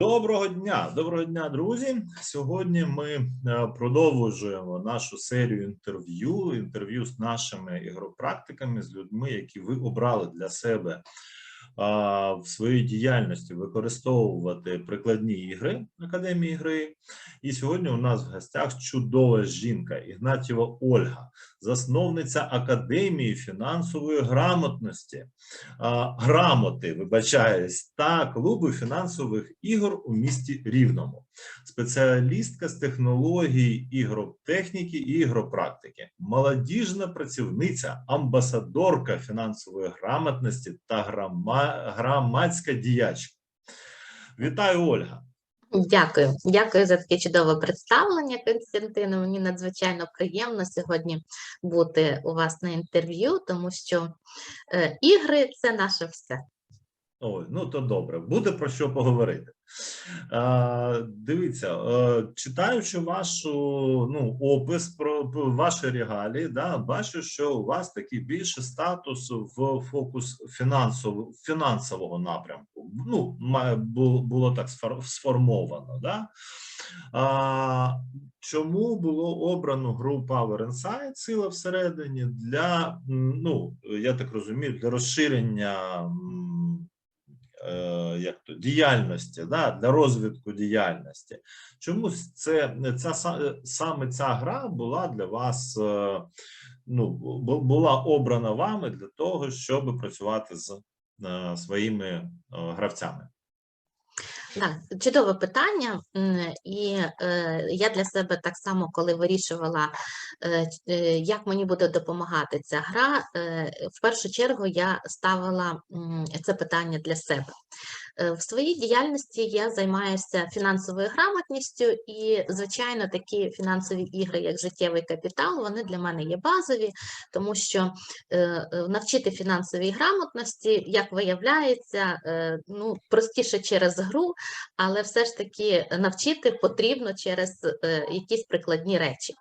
Доброго дня, доброго дня, друзі. Сьогодні ми е, продовжуємо нашу серію інтерв'ю. Інтерв'ю з нашими ігропрактиками, з людьми, які ви обрали для себе в своїй діяльності використовувати прикладні ігри Академії гри. І сьогодні у нас в гостях чудова жінка Ігнатєва Ольга, засновниця Академії фінансової грамотності, грамоти, вибачаюсь, та клубу фінансових ігор у місті Рівному, спеціалістка з технологій ігротехніки і ігропрактики, молодіжна працівниця, амбасадорка фінансової грамотності та грама- громадська діячка. Вітаю, Ольга. Дякую, дякую за таке чудове представлення, Константину. Мені надзвичайно приємно сьогодні бути у вас на інтерв'ю, тому що е, ігри це наше все. Ой, ну то добре, буде про що поговорити. Дивіться, е, читаючи вашу ну, опис про, ваші регалії, да, бачу, що у вас такий більше статус в фокус фінансового, фінансового напрямку. Ну, було, так сформовано. Да? А, чому було обрано гру Power Insight, сила всередині для, ну, я так розумію, для розширення як то, діяльності, да, для розвитку діяльності. Чому це, ця, саме ця гра була для вас, е, ну, була обрана вами для того, щоб працювати з е, своїми е, гравцями? Так, чудове питання. І е, я для себе так само, коли вирішувала, е, е, як мені буде допомагати ця гра, е, в першу чергу я ставила е, це питання для себе. Е, В своїй діяльності я займаюся фінансовою грамотністю, і, звичайно, такі фінансові ігри, як життєвий капітал, вони для мене є базові, тому що е, е, навчити фінансовій грамотності, як виявляється, ну, простіше через гру, але все ж таки навчити потрібно через якісь прикладні речі.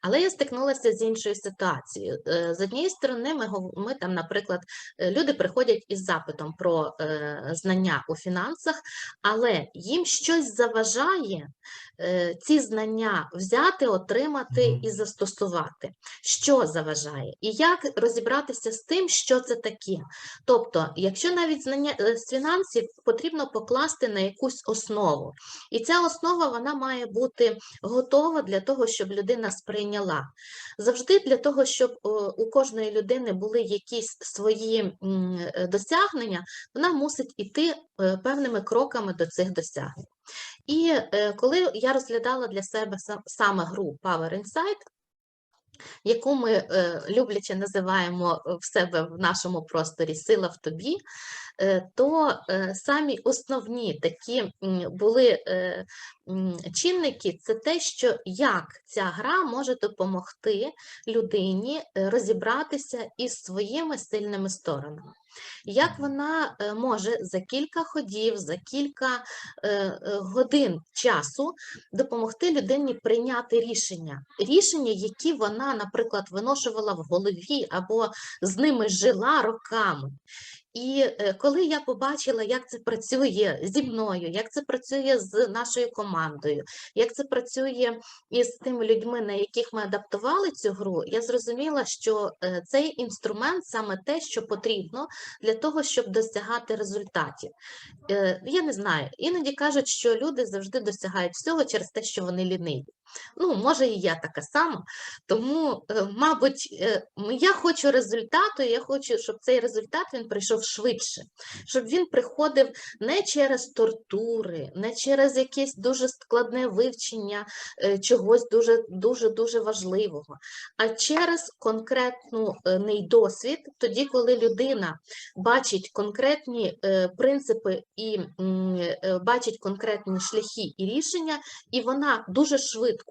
Але я стикнулася з іншою ситуацією. Е, З однієї сторони, ми, ми там, наприклад, е, люди приходять із запитом про е, знання у фінансах, але їм щось заважає е, ці знання взяти, отримати і застосувати. Що заважає? І як розібратися з тим, що це таке? Тобто, якщо навіть знання е, з фінансів потрібно покласти на якусь основу, і ця основа вона має бути готова для того, щоб людина сприйняла. Завжди для того, щоб у кожної людини були якісь свої е, досягнення, вона мусить іти певними кроками до цих досягнень. І е, коли я розглядала для себе саме гру Power Insight, яку ми е, любляче називаємо е, в себе в нашому просторі сила в тобі, е, то е, самі основні такі були е, чинники це те, що як ця гра може допомогти людині е, розібратися із своїми сильними сторонами. Як вона е, може за кілька ходів, за кілька е, е, годин часу допомогти людині прийняти рішення, рішення, які вона, наприклад, виношувала в голові або з ними жила роками. І е, коли я побачила, як це працює зі мною, як це працює з нашою командою, як це працює із тими людьми, на яких ми адаптували цю гру, я зрозуміла, що е, цей інструмент саме те, що потрібно для того, щоб досягати результатів. Е, Я не знаю, іноді кажуть, що люди завжди досягають всього через те, що вони ліниві. Ну, може, і я така сама. Тому, е, мабуть, е, я хочу результату, я хочу, щоб цей результат він прийшов швидше, щоб він приходив не через тортури, не через якесь дуже складне вивчення е, чогось дуже дуже дуже важливого, а через конкретний досвід, тоді, коли людина бачить конкретні принципи і бачить конкретні шляхи і рішення, і вона дуже швидко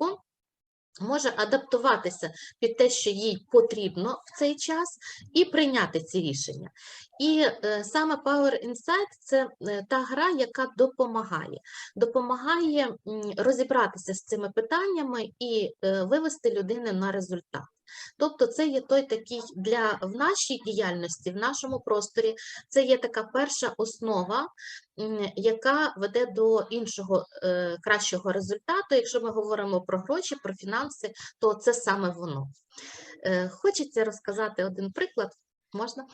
може адаптуватися під те, що їй потрібно в цей час, і прийняти ці рішення. І е, саме Power Insight – це е, та гра, яка допомагає. Допомагає м, розібратися з цими питаннями і е, вивести людину на результат. Тобто, це є той такий для в нашій діяльності, в нашому просторі, це є така перша основа, яка веде до іншого е, кращого результату. Якщо ми говоримо про гроші, про фінанси, то це саме воно. Е, Хочеться розказати один приклад. Можна?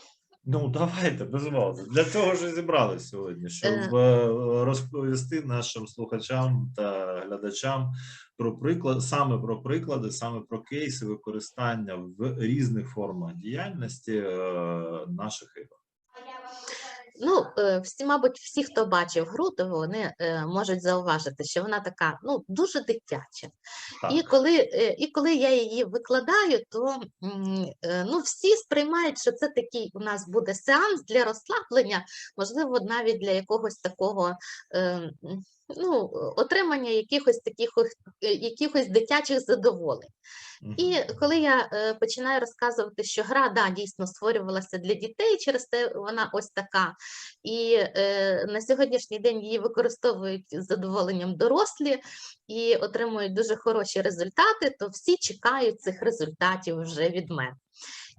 Ну, давайте, безумовно. Для цього ж зібрали сьогодні, щоб е, розповісти нашим слухачам та глядачам про приклад, саме про приклади, саме про кейси використання в різних формах діяльності е, наших ігор. Ну, е, всі, мабуть, всі, хто бачив гру, то вони е, можуть зауважити, що вона така ну, дуже дитяча. І коли, і коли я її викладаю, то ну, всі сприймають, що це такий у нас буде сеанс для розслаблення, можливо, навіть для якогось такого е, м, ну, отримання якихось таких е, якихось дитячих задоволень. І коли я е, починаю розказувати, що гра да, дійсно створювалася для дітей, через те вона ось така. І е, на сьогоднішній день її використовують з задоволенням дорослі і отримують дуже хороші результати, то всі чекають цих результатів вже від мене.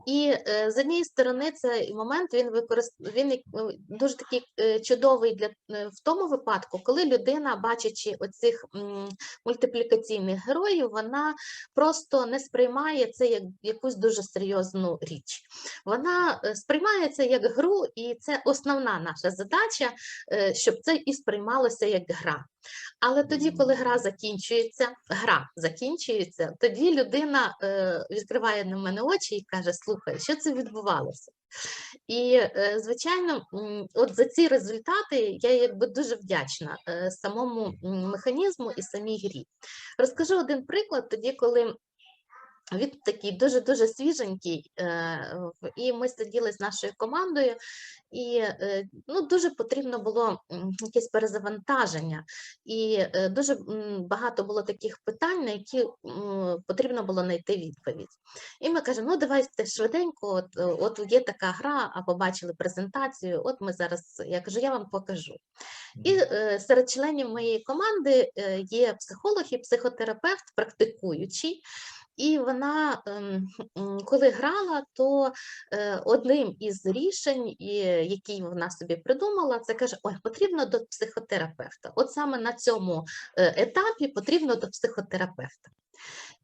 І е, з однієї сторони, цей момент він використ... він ну, дуже такий е, чудовий для е, в тому випадку, коли людина, бачачи оцих мультиплікаційних героїв, вона просто не сприймає це як якусь дуже серйозну річ. Вона е, сприймає це як гру, і це основна наша задача, е, щоб це і сприймалося як гра. Але тоді, коли гра закінчується, гра закінчується, тоді людина е, відкриває на мене очі і каже: Слухай, що це відбувалося? І, е, звичайно, от за ці результати я якби дуже вдячна е, самому механізму і самій грі. Розкажу один приклад тоді, коли. Він такий дуже-дуже свіженький, е, і ми сиділи з нашою командою, і е, ну, дуже потрібно було якесь перезавантаження, і е, дуже багато було таких питань, на які потрібно було знайти відповідь. І ми кажемо, ну давайте швиденько, от, от є така гра, а побачили презентацію, от ми зараз, я кажу, я вам покажу. І серед членів моєї команди є психолог і психотерапевт, практикуючий. І вона, ем, коли грала, то е, одним із рішень, які вона собі придумала, це каже: Ой, потрібно до психотерапевта. От саме на цьому е, етапі потрібно до психотерапевта.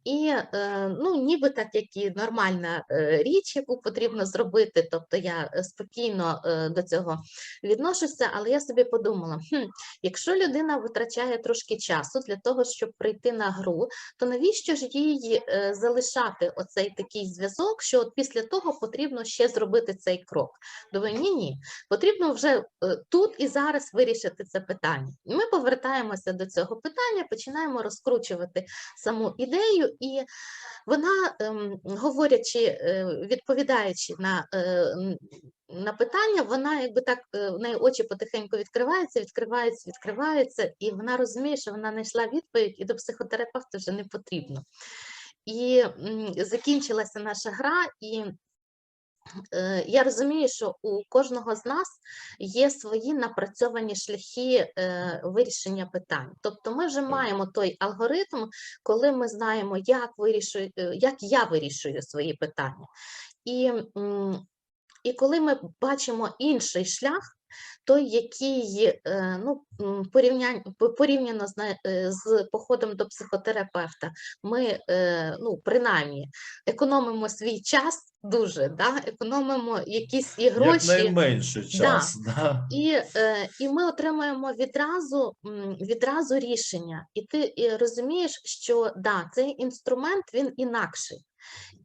І е, ну, ніби так, як і нормальна е, річ, яку потрібно зробити, тобто я е, спокійно до цього відношуся, але я собі подумала: хм, якщо людина витрачає трошки часу для того, щоб прийти на гру, то навіщо ж їй залишати оцей такий зв'язок, що от після того потрібно ще зробити цей крок? Думаю, ні, ні, потрібно вже тут і зараз вирішити це питання. Ми повертаємося до цього питання, починаємо розкручувати саму ідею, і вона, ем, говорячи, е, відповідаючи на, е, на питання, вона якби так е, в неї очі потихеньку відкриваються, відкриваються, відкриваються, і вона розуміє, що вона знайшла відповідь, і до психотерапевта вже не потрібно. І закінчилася наша гра, і я розумію, що у кожного з нас є свої напрацьовані шляхи е, вирішення питань. Тобто ми вже маємо той алгоритм, коли ми знаємо, як вирішую, е, як я вирішую свої питання. І, і коли ми бачимо інший шлях, той, який е, ну, порівняно з, е, з походом до психотерапевта, ми е, ну, принаймні економимо свій час дуже, да? економимо якісь і гроші. Якнайменше час. Да. І, е, і ми отримуємо відразу, відразу рішення. І ти і розумієш, що да, цей інструмент він інакший.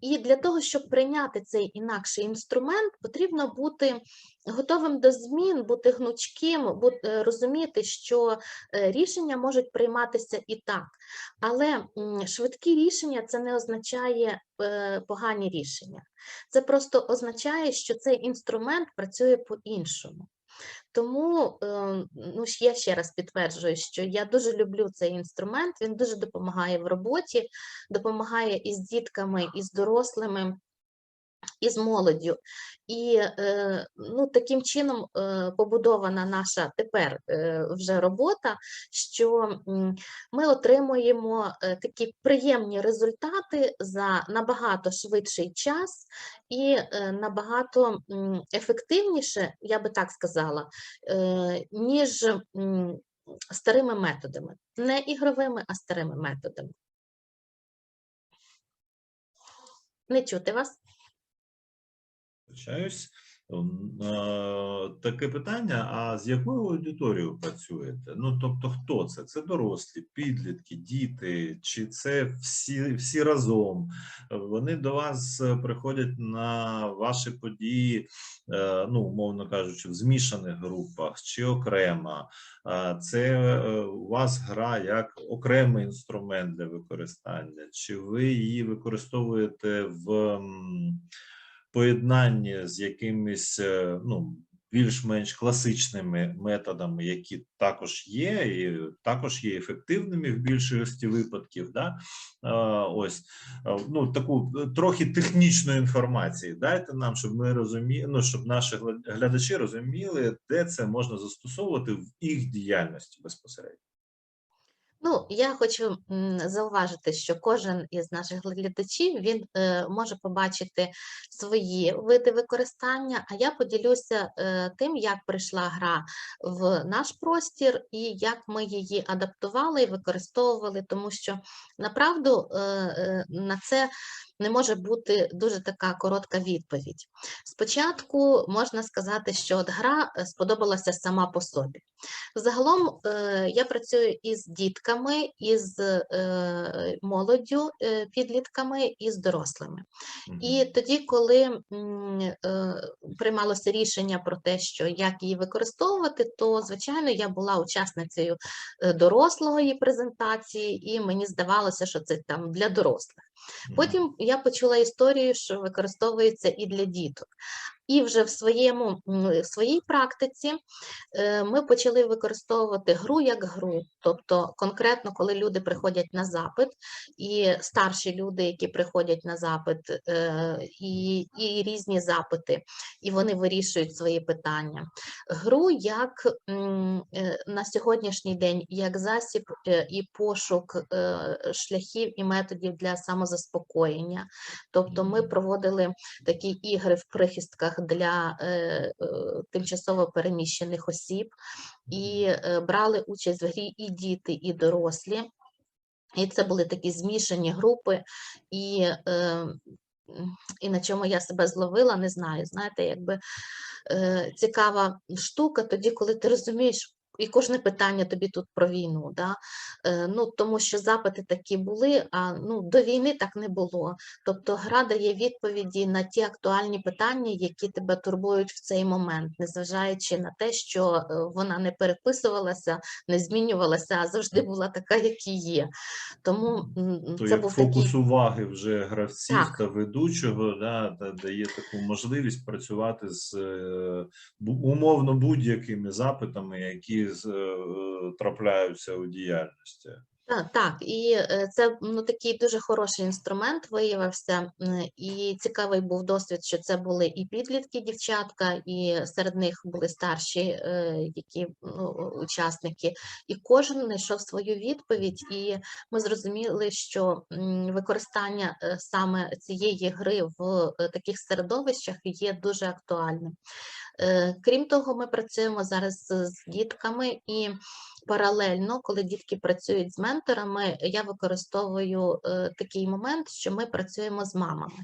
І для того, щоб прийняти цей інакший інструмент, потрібно бути готовим до змін, бути гнучким, е, розуміти, що е, рішення можуть прийматися і так. Але швидкі рішення це не означає е, погані рішення. Це просто означає, що цей інструмент працює по-іншому. Тому е, ну, я ще раз підтверджую, що я дуже люблю цей інструмент, він дуже допомагає в роботі, допомагає і з дітками, і з дорослими. Із молоддю. І е, ну, таким чином е, побудована наша тепер е, вже робота, що ми отримуємо такі приємні результати за набагато швидший час і набагато ефективніше, я би так сказала, ніж старими методами, не ігровими, а старими методами. Не чути вас? Вибачаюсь. Е, Таке питання: а з якою аудиторією працюєте? Ну, тобто, хто це? Це дорослі, підлітки, діти, чи це всі, всі разом? Вони до вас приходять на ваші події, е, ну, умовно кажучи, в змішаних групах чи окремо. Це е, у вас гра як окремий інструмент для використання, чи ви її використовуєте в м, поєднанні з якимись е, ну, більш-менш класичними методами, які також є, і також є ефективними в більшості випадків. Да? Е, Ось е, ну таку трохи технічної інформації. Дайте нам, щоб ми розуміли, ну щоб наші глядачі розуміли, де це можна застосовувати в їх діяльності безпосередньо. Ну, я хочу зауважити, що кожен із наших глядачів він е, може побачити свої види використання, а я поділюся е, тим, як прийшла гра в наш простір і як ми її адаптували і використовували, тому що направду е, е, на це не може бути дуже така коротка відповідь. Спочатку можна сказати, що от гра е, сподобалася сама по собі. Загалом е, я працюю із дітками, із е, молоддю, підлітками і з дорослими. І тоді, коли приймалося рішення про те, що як її використовувати, то звичайно я була учасницею дорослої презентації, і мені здавалося, що це там для дорослих. Потім я почула історію, що використовується і для діток. І вже в своєму в своїй практиці е, ми почали використовувати гру як гру. Тобто, конкретно, коли люди приходять на запит, і старші люди, які приходять на запит, е, і, і різні запити, і вони вирішують свої питання. Гру як е, на сьогоднішній день як засіб і пошук шляхів і методів для самозаспокоєння. Тобто ми проводили такі ігри в прихистках для е, е, тимчасово переміщених осіб і е, брали участь в грі і діти, і дорослі. І це були такі змішані групи, і, е, і на чому я себе зловила, не знаю. Знаєте, якби е, цікава штука тоді, коли ти розумієш, і кожне питання тобі тут про війну. Да? Е, ну, тому що запити такі були, а ну, до війни так не було. Тобто гра дає відповіді на ті актуальні питання, які тебе турбують в цей момент, незважаючи на те, що е, вона не переписувалася, не змінювалася, а завжди була така, як і є. Тому То це як був фокус такий. уваги вже гравців Так. та ведучого, да, та дає таку можливість працювати з е, умовно будь-якими запитами, які е, трапляються у діяльності. Так, так, і е, це ну, такий дуже хороший інструмент виявився, і цікавий був досвід, що це були і підлітки, дівчатка, і серед них були старші е, які, ну, учасники, і кожен знайшов свою відповідь, і ми зрозуміли, що використання саме цієї гри в таких середовищах є дуже актуальним. Е, Крім того, ми працюємо зараз з дітками і паралельно, коли дітки працюють з менторами, я використовую е, такий момент, що ми працюємо з мамами.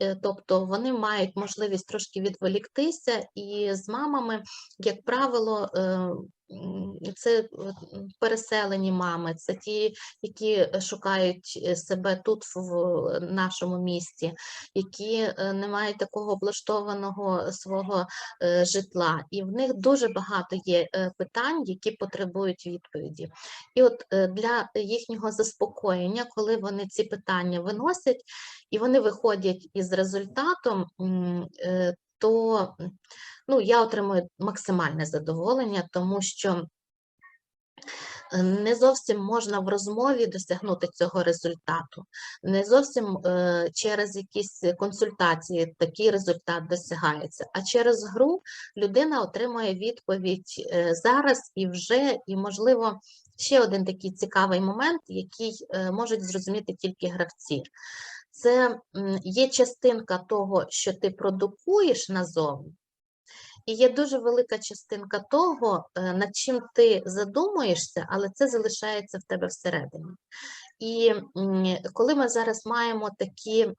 Е, Тобто вони мають можливість трошки відволіктися, і з мамами, як правило, це переселені мами, це ті, які шукають е, себе тут в нашому місті, які е, не мають такого облаштованого свого е, житла, і в них дуже багато є питань, які потребують відповіді. І от для їхнього заспокоєння, коли вони ці питання виносять і вони виходять із результатом, то ну, я отримую максимальне задоволення, тому що Не зовсім можна в розмові досягнути цього результату. Не зовсім е, через якісь консультації такий результат досягається. А через гру людина отримує відповідь е, зараз і вже, і, можливо, ще один такий цікавий момент, який е, можуть зрозуміти тільки гравці. Це є частинка того, що ти продукуєш назовні, і є дуже велика частинка того, е, над чим ти задумуєшся, але це залишається в тебе всередині. І коли ми зараз маємо такі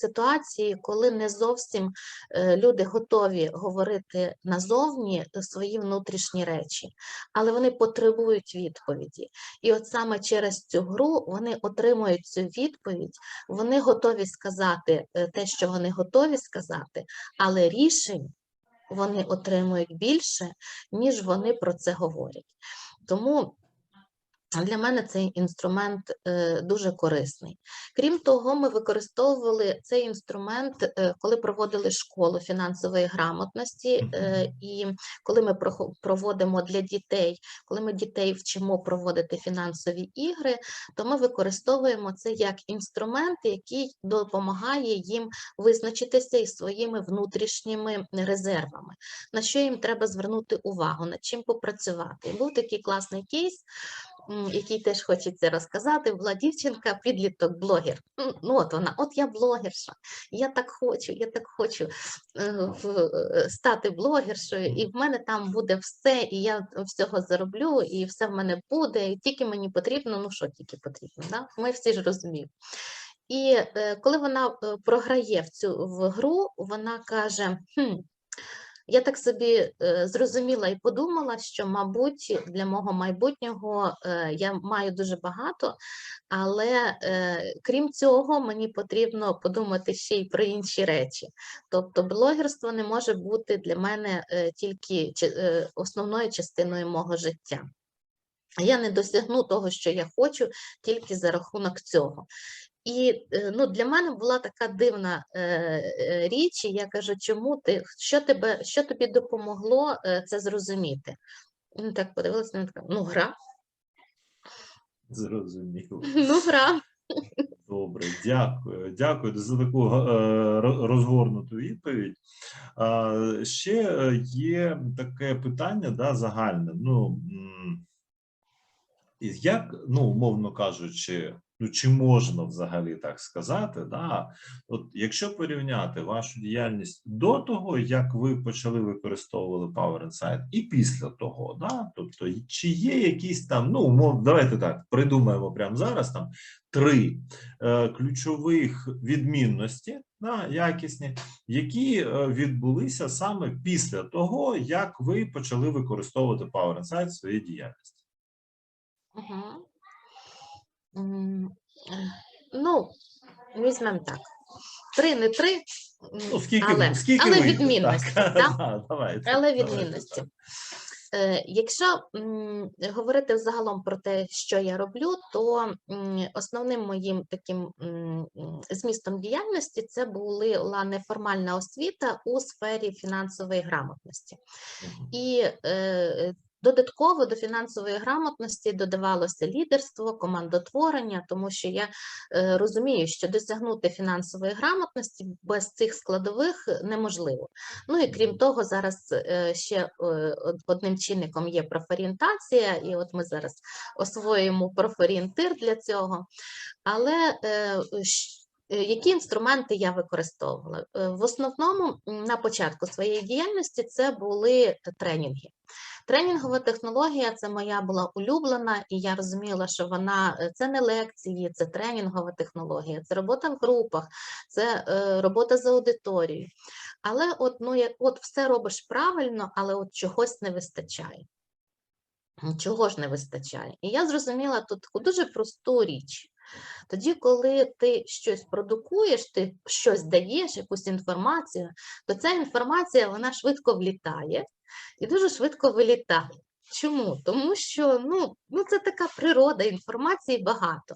ситуації, коли не зовсім е, люди готові говорити назовні свої внутрішні речі, але вони потребують відповіді. І от саме через цю гру вони отримують цю відповідь, вони готові сказати е, те, що вони готові сказати, але рішень вони отримують більше, ніж вони про це говорять. Тому для мене цей інструмент е, дуже корисний. Крім того, ми використовували цей інструмент, е, коли проводили школу фінансової грамотності, е, і коли ми проводимо для дітей, коли ми дітей вчимо проводити фінансові ігри, то ми використовуємо це як інструмент, який допомагає їм визначитися із своїми внутрішніми резервами, на що їм треба звернути увагу, над чим попрацювати. Був такий класний кейс м, який теж хочеться розказати, була дівчинка, підліток, блогер. Ну, от вона, от я блогерша, я так хочу, я так хочу е, е, стати блогершою, і в мене там буде все, і я всього зароблю, і все в мене буде, і тільки мені потрібно, ну що тільки потрібно, да? ми всі ж розуміємо. І е, коли вона програє в цю в гру, вона каже: хм, я так собі е, зрозуміла і подумала, що, мабуть, для мого майбутнього е, я маю дуже багато, але е, крім цього, мені потрібно подумати ще й про інші речі. Тобто, блогерство не може бути для мене тільки основною частиною мого життя. Я не досягну того, що я хочу, тільки за рахунок цього. І е, ну, для мене була така дивна е, е, річ, і я кажу, чому ти, що, тебе, що тобі допомогло е, це зрозуміти? Ну, так подивилася, вона така, ну, гра, Зрозуміло. ну, гра. Добре, дякую. Дякую за таку розгорнуту відповідь. Ще є таке питання, да, загальне. Ну, як, ну, умовно кажучи, ну чи можна взагалі так сказати, да, от якщо порівняти вашу діяльність до того, як ви почали використовували Power Insight, і після того, да, тобто, чи є якісь там, ну, давайте так, придумаємо прямо зараз там три е, ключових відмінності, да, якісні, які е, відбулися саме після того, як ви почали використовувати Power Insight в своїй діяльності. Угу. Ну, візьмемо так. Три, не три, Ну, скільки, але, скільки але вийде, відмінності. так? так? Да, давайте, Але давайте так. Якщо м, говорити взагалом про те, що я роблю, то м, основним моїм таким м, змістом діяльності це була неформальна освіта у сфері фінансової грамотності. І е, додатково до фінансової грамотності додавалося лідерство, командотворення, тому що я е, розумію, що досягнути фінансової грамотності без цих складових неможливо. Ну і крім того, зараз е, ще е, одним чинником є профорієнтація, і от ми зараз освоюємо профорієнтир для цього. Але які інструменти я використовувала? Е, В основному на початку своєї діяльності це були тренінги. Тренінгова технологія це моя була улюблена, і я розуміла, що вона е, це не лекції, це тренінгова технологія, це робота в групах, це е, робота з аудиторією. Але от, ну, як, от все робиш правильно, але от чогось не вистачає. Чого ж не вистачає? І я зрозуміла тут таку дуже просту річ. Тоді, коли ти щось продукуєш, ти щось даєш, якусь інформацію, то ця інформація вона швидко влітає і дуже швидко вилітає. Чому? Тому що ну, ну, це така природа, інформації багато.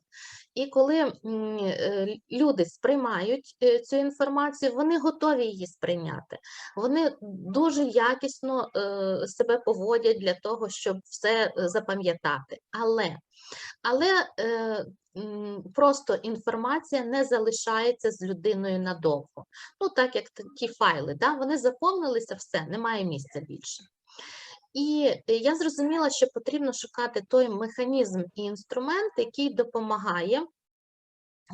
І коли е, люди сприймають е, цю інформацію, вони готові її сприйняти. Вони дуже якісно е, себе поводять для того, щоб все запам'ятати. Але, але просто інформація не залишається з людиною надовго. Ну, так як такі файли, да? вони заповнилися, все, немає місця більше. І е, я зрозуміла, що потрібно шукати той механізм і інструмент, який допомагає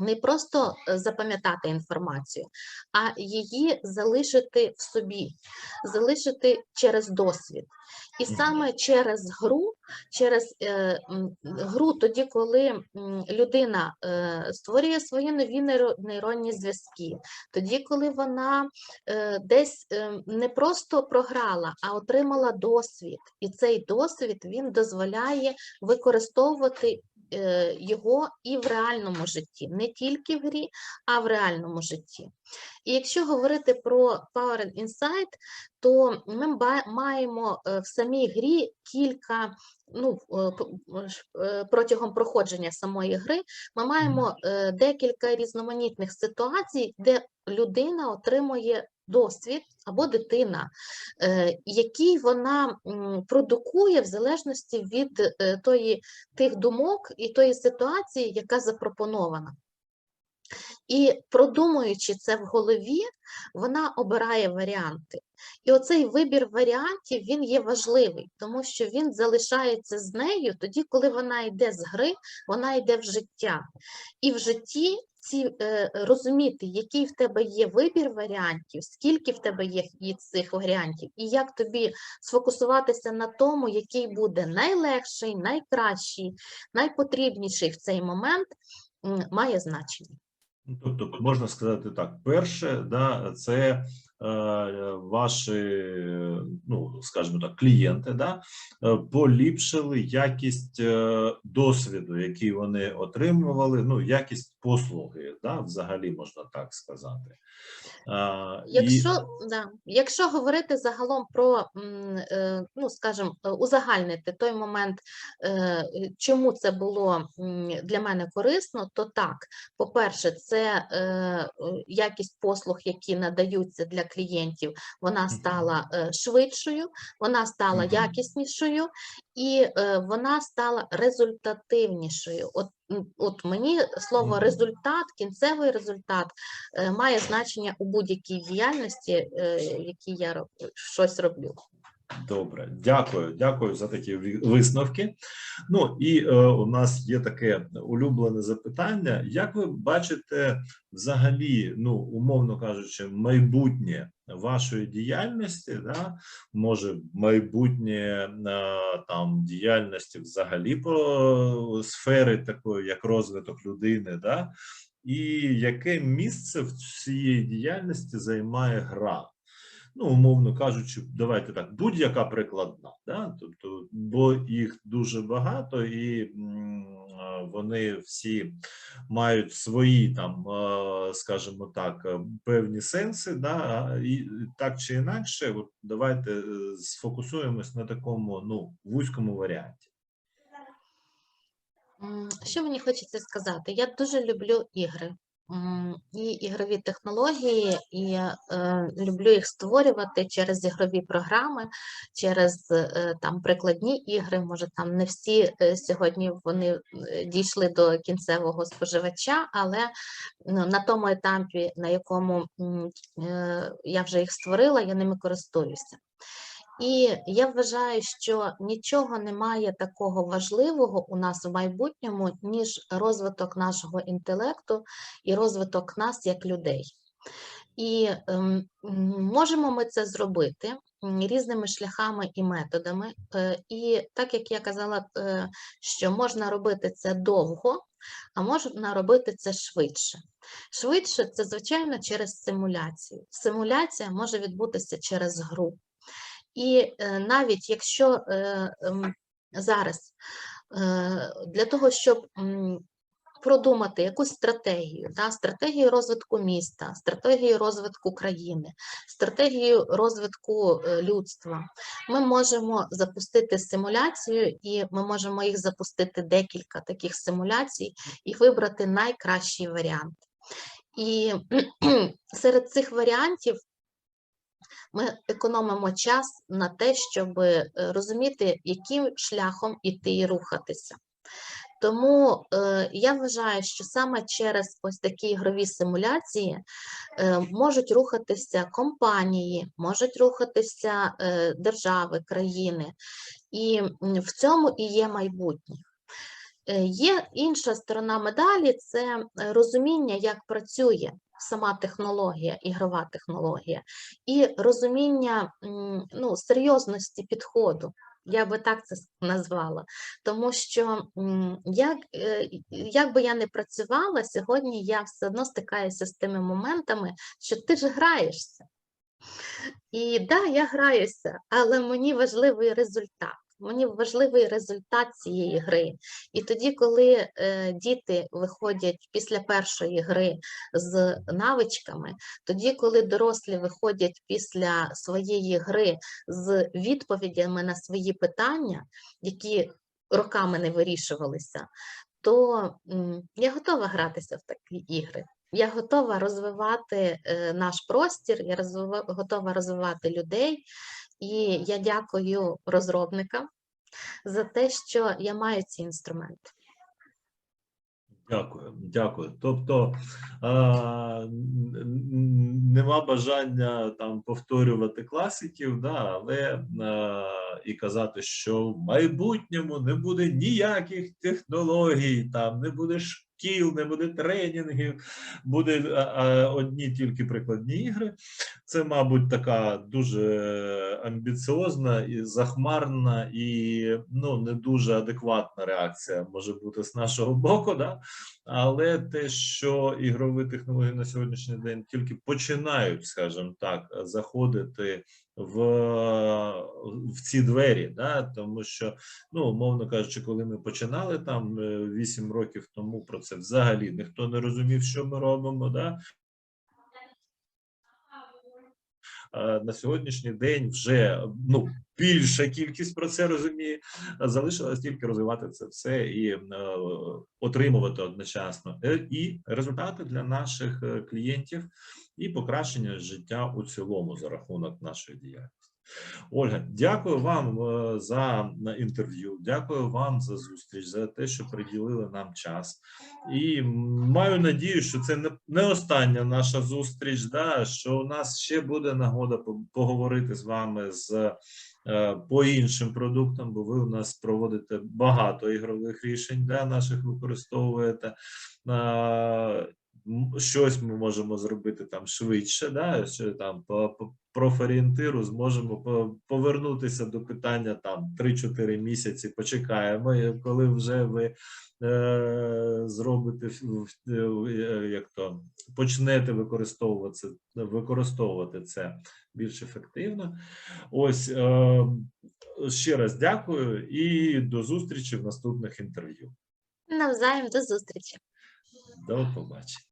не просто е, запам'ятати інформацію, а її залишити в собі, залишити через досвід. І саме через гру, через е, гру, тоді, коли людина е, створює свої нові нейронні зв'язки, тоді, коли вона е, десь е, не просто програла, а отримала досвід, і цей досвід він дозволяє використовувати його і в реальному житті, не тільки в грі, а в реальному житті. І якщо говорити про Power and Insight, то ми маємо е, в самій грі кілька. Ну, е, е, протягом проходження самої гри ми маємо е, декілька різноманітних ситуацій, де людина отримує досвід або дитина, е, який вона продукує в залежності від е, тої, тих думок і тої ситуації, яка запропонована. І продумуючи це в голові, вона обирає варіанти. І оцей вибір варіантів він є важливий, тому що він залишається з нею тоді, коли вона йде з гри, вона йде в життя. І в житті ці, е, розуміти, який в тебе є вибір варіантів, скільки в тебе є цих варіантів, і як тобі сфокусуватися на тому, який буде найлегший, найкращий, найпотрібніший в цей момент, має значення. Ну, Тобто, можна сказати так: перше, да, це е, ваші, ну скажімо так, клієнти, да, е, поліпшили якість е, досвіду, який вони отримували, ну, якість послуги, да, взагалі можна так сказати. І- Якщо, да, якщо говорити загалом про, е, ну скажімо, е, узагальнити той момент, е, чому це було для мене корисно, то так, по-перше, це якість послуг, які надаються для клієнтів, вона стала швидшою, вона стала якіснішою і е, вона стала результативнішою. От, от мені слово результат, кінцевий результат е, має значення у будь-якій діяльності, е, якій я роб- щось роблю. Добре, дякую, дякую за такі висновки. Ну і е, у нас є таке улюблене запитання. Як ви бачите взагалі, ну умовно кажучи, майбутнє вашої діяльності, да? може майбутнє е, там діяльності взагалі по сфери такої, як розвиток людини, да? і яке місце в цієї діяльності займає гра? Ну, умовно кажучи, давайте так, будь-яка прикладна, да? тобто, бо їх дуже багато, і вони всі мають свої там, е, скажімо так, е, певні сенси, да? і так чи інакше, от давайте е, сфокусуємось на такому ну, вузькому варіанті. Що мені хочеться сказати? Я дуже люблю ігри. І ігрові технології, і е, люблю їх створювати через ігрові програми, через е, там прикладні ігри. Може, там не всі е, сьогодні вони е, дійшли до кінцевого споживача, але ну, на тому етапі, на якому е, я вже їх створила, я ними користуюся. І я вважаю, що нічого немає такого важливого у нас в майбутньому, ніж розвиток нашого інтелекту і розвиток нас як людей. І ем, можемо ми це зробити різними шляхами і методами. Е, І так як я казала, е, що можна робити це довго, а можна робити це швидше. Швидше це, звичайно, через симуляцію. Симуляція може відбутися через гру. І е, навіть якщо е, ем, зараз е, для того, щоб продумати якусь стратегію, да, стратегію розвитку міста, стратегію розвитку країни, стратегію розвитку людства. Ми можемо запустити симуляцію, і ми можемо їх запустити декілька таких симуляцій і вибрати найкращий варіант. І серед цих варіантів ми економимо час на те, щоб е, розуміти, яким шляхом іти і рухатися. Тому е, я вважаю, що саме через ось такі ігрові симуляції е, можуть рухатися компанії, можуть рухатися е, держави, країни, і в цьому і є майбутнє. Е, Є інша сторона медалі це е, розуміння, як працює сама технологія, ігрова технологія, і розуміння ну, серйозності підходу. Я би так це назвала, тому що як, е, як би я не працювала, сьогодні я все одно стикаюся з тими моментами, що ти ж граєшся. І да, я граюся, але мені важливий результат. Мені важливий результат цієї гри. І тоді, коли е, діти виходять після першої гри з навичками, тоді, коли дорослі виходять після своєї гри з відповідями на свої питання, які роками не вирішувалися, то я готова гратися в такі ігри. Я готова розвивати е, наш простір, я готова розвивати людей. І я дякую розробникам за те, що я маю ці інструменти. Дякую, дякую. Тобто а, нема бажання там повторювати класиків, да, але а, і казати, що в майбутньому не буде ніяких технологій, там не буде не буде тренінгів, буде а, а, одні тільки прикладні ігри. Це, мабуть, така дуже амбіціозна і захмарна, і ну не дуже адекватна реакція може бути з нашого боку. Да? Але те, що ігрові технології на сьогоднішній день тільки починають, скажімо так, заходити в, в ці двері, да? тому що, ну, умовно кажучи, коли ми починали там 8 років тому про це взагалі ніхто не розумів, що ми робимо. Да? Е, на сьогоднішній день вже ну більша кількість про це розуміє. Залишилось тільки розвивати це все і е, отримувати одночасно е, і результати для наших е, клієнтів, і покращення життя у цілому за рахунок нашої діяльності. Ольга, дякую вам за інтерв'ю. Дякую вам за зустріч, за те, що приділили нам час. І маю надію, що це не, остання наша зустріч. Да, що у нас ще буде нагода поговорити з вами з по іншим продуктам, бо ви у нас проводите багато ігрових рішень для наших використовуєте. Е, Щось ми можемо зробити там швидше, да, що там профорієнтиру зможемо повернутися до питання там 3-4 місяці. Почекаємо, коли вже ви е, зробите в- е, як то почнете використовувати використовувати це більш ефективно. Ось е, ще раз дякую і до зустрічі в наступних інтерв'ю. Навзаєм до зустрічі. До побачення.